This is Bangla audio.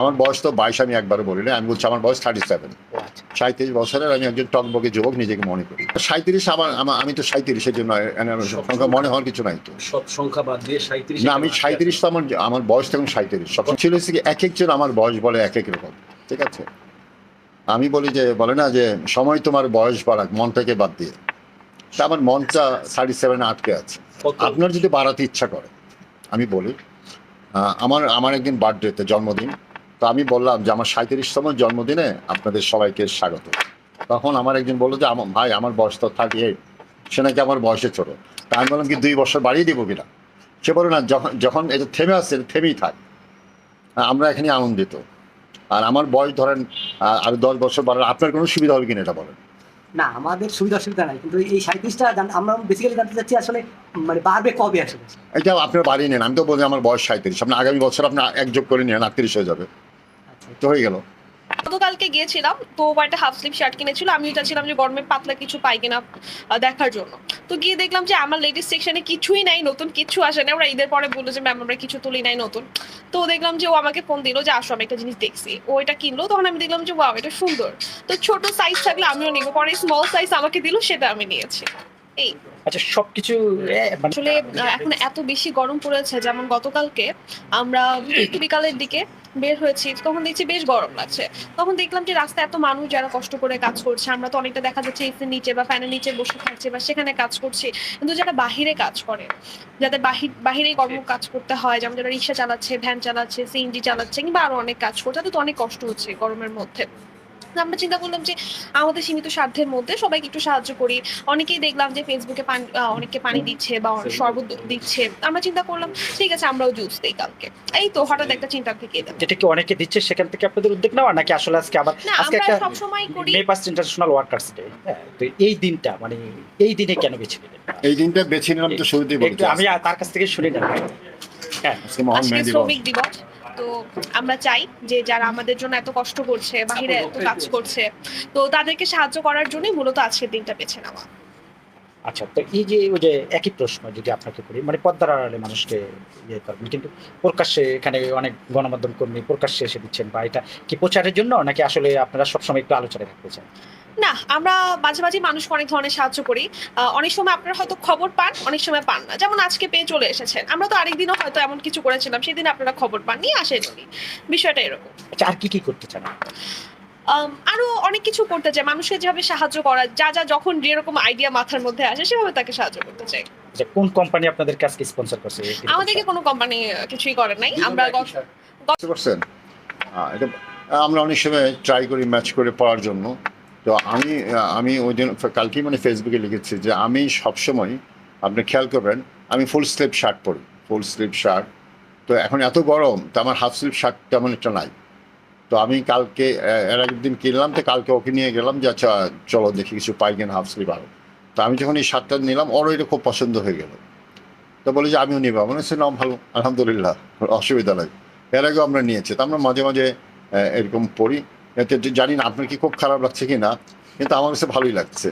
আমার বয়স তো বাইশ আমি একবারও বলি না আমি বলছি আমার বয়স থার্টি সেভেন সাঁত্রিশ বছরের আমি একজন টকবকে যুবক নিজেকে মনে করি। সাঁত্রিশ আমার আমার- আমি তো সাঁত্রিশের জন্য সংখ্যা মনে হওয়ার কিছু নাই তো। সব সংখ্যা বাদ দিয়ে সাঁত্রিশ না আমি সাঁত্রিশ তো আমার আমার বয়স তখন সাঁত্রিশ সব ছিল কি এক একজন আমার বয়স বলে এক এক রকম ঠিক আছে? আমি বলি যে বলে না যে সময় তোমার বয়স বাড়াক মনটাকে বাদ দিয়ে। তা আমার মনটা থার্টি সেভেনে আটকে আছে। আপনার যদি বাড়াতে ইচ্ছা করে আমি বলি আমার আমার একদিন বার্থডেতে জন্মদিন। তো আমি বললাম যে আমার সাঁত্রিশতম জন্মদিনে আপনাদের সবাইকে স্বাগত। তখন আমার একজন বলল যে আমার ভাই আমার বয়স তো থার্টি এইট সে নাকি আমার বয়সে ছোট। তা আমি বললাম কি দুই বছর বাড়িয়ে দেবো কিনা? সে বলে না যখন যখন এটা থেমে আসছে থেমেই থাক। আমরা এখানে আনন্দিত। আর আমার বয়স ধরেন আরও দশ বছর বাড়ার আপনার কোনো সুবিধা হবে কিনা এটা বলেন? না আমাদের সুবিধা অসুবিধা নাই। কিন্তু এই সাঁত্রিশটা আমরা বেসিক্যালি জানতে চাচ্ছি আসলে মানে বাড়বে কবে আসলে? এটা আপনার বাড়িয়ে নেন। আমি তো বলি আমার বয়স সাঁত্রিশ আপনি আগামী বছর আপনি এক যোগ করে নেন আটত্রিশ হয়ে যাবে। তো হয়ে গেল। গতকালকে গিয়েছিলাম, তো ও একটা হাফ স্লিভ শার্ট কিনেছিল। আমিও চাচ্ছিলাম যে গরমে পাতলা কিছু পাই কিনা দেখার জন্য। তো গিয়ে দেখলাম যে আমার লেডিস সেকশনে কিছুই নাই, নতুন কিছু আসে না ওরা ঈদের পরে বলল যে ম্যাম আমরা কিছু তুলি নাই নতুন। তো দেখলাম যে ও আমাকে ফোন দিল যে, আসো, আমি একটা জিনিস দেখছি। ও এটা কিনলো, তখন আমি দেখলাম যে ওয়াও এটা সুন্দর। তো ছোট সাইজ থাকলে আমিও নিবো, পরে স্মল সাইজ আমাকে দিল, সেটা আমি নিয়েছি। এই আচ্ছা সবকিছু মানে আসলে এখন এত বেশি গরম পড়েছে যেমন গতকালকে আমরা একটু বিকালের দিকে বের হয়েছি তখন দেখছি বেশ গরম লাগছে। তখন দেখলাম যে রাস্তায় এত মানুষ যারা কষ্ট করে কাজ করছে আমরা তো অনেকটা দেখা যাচ্ছে এসির নিচে বা ফ্যানের নিচে বসে থাকছে বা সেখানে কাজ করছি কিন্তু যারা বাহিরে কাজ করে যাদের বাহির বাহিরে কর্ম কাজ করতে হয় যেমন যারা রিক্সা চালাচ্ছে ভ্যান চালাচ্ছে সিএনজি চালাচ্ছে কিংবা আরও অনেক কাজ করছে তাদের তো অনেক কষ্ট হচ্ছে গরমের মধ্যে। আমরা চিন্তা করলাম যে আমাদের সীমিত সাধ্যের মধ্যে সবাইকে একটু সাহায্য করি। অনেকেই দেখলাম যে ফেসবুকে পানি আহ, অনেককে পানি দিচ্ছে বা শরবত দিচ্ছে। আমরা চিন্তা করলাম ঠিক আছে আমরাও জুস দিই কালকে। এই তো হঠাৎ একটা চিন্তা থেকে এলাম। যেটা কি অনেকে দিচ্ছে সেখান থেকে আপনাদের উদ্যোগ নেওয়া নাকি আসলে আজকে আবার আজকে আমরা একটা সবসময় করি মে পাঁচ ইন্টারন্যাশনাল ওয়ার্কার্স ডে হ্যাঁ? তো এই দিনটা মানে এই দিনে কেন বেছে নিলেন? এই দিনটা বেছে নিলাম তো শুরুতেই বলছি। একটু আমি তার কাছ থেকে শুনে নেব হ্যাঁ? আজকে মহান মেহেদি শ্রমিক দিবস। তো আমরা চাই যে যারা আমাদের জন্য এত কষ্ট করছে বাহিরে এত কাজ করছে তো তাদেরকে সাহায্য করার জন্যই মূলত আজকের দিনটা বেছে নেওয়া। আচ্ছা তো এই যে ওই যে একই প্রশ্ন যদি আপনাকে করি মানে পদ্মার আড়ালে মানুষকে ইয়ে করবেন কিন্তু প্রকাশ্যে এখানে অনেক গণমাধ্যম কর্মী প্রকাশ্যে এসে দিচ্ছেন বা এটা কি প্রচারের জন্য নাকি আসলে আপনারা সবসময় একটু আলোচনা রাখতে চান? না আমরা মাঝে মাঝে মানুষকে অনেক ধরনের সাহায্য করি। আহ, অনেক সময় আপনারা হয়তো খবর পান অনেক সময় পান না। যেমন আজকে পেয়ে চলে এসেছেন। আমরা তো আরেকদিনও হয়তো এমন কিছু করেছিলাম সেদিন আপনারা খবর পাননি আসেনি বিষয়টা এরকম। আচ্ছা আর কি কি করতে চান? আরও অনেক কিছু করতে চাই। মানুষকে যেভাবে সাহায্য করা যা যা যখন যেরকম আইডিয়া মাথার মধ্যে আসে সেভাবে তাকে সাহায্য করতে চাই। যে কোন কোম্পানি আপনাদের কাজকে স্পন্সর করছে? আমাদেরকে কোনো কোম্পানি কিছুই করে নাই। আমরা আমরা অনেক সময় ট্রাই করি ম্যাচ করে পড়ার জন্য। তো আমি আমি ওই দিন কালকেই মানে ফেসবুকে লিখেছি যে আমি সবসময়, আপনি খেয়াল করবেন, আমি ফুল স্লিভ শার্ট পরি ফুল স্লিভ শার্ট তো এখন এত গরম, তো আমার হাফ স্লিভ শার্ট তেমন একটা নাই। তো আমি কালকে এর আগের দিন কিনলাম, তো কালকে ওকে নিয়ে গেলাম যে আচ্ছা চলো দেখি কিছু পাই কিনা হাফ স্লিভ আরও তো আমি যখন এই শার্টটা নিলাম, ওরও এটা খুব পছন্দ হয়ে গেল। তো বলি যে, আমিও নিবো। মনে হচ্ছে নাম ভালো, আলহামদুলিল্লাহ, অসুবিধা নাই। এর আগেও আমরা নিয়েছি, তো আমরা মাঝে মাঝে এরকম পড়ি জানি না আপনার কি খুব খারাপ লাগছে কি না কিন্তু আমার কাছে ভালোই লাগছে।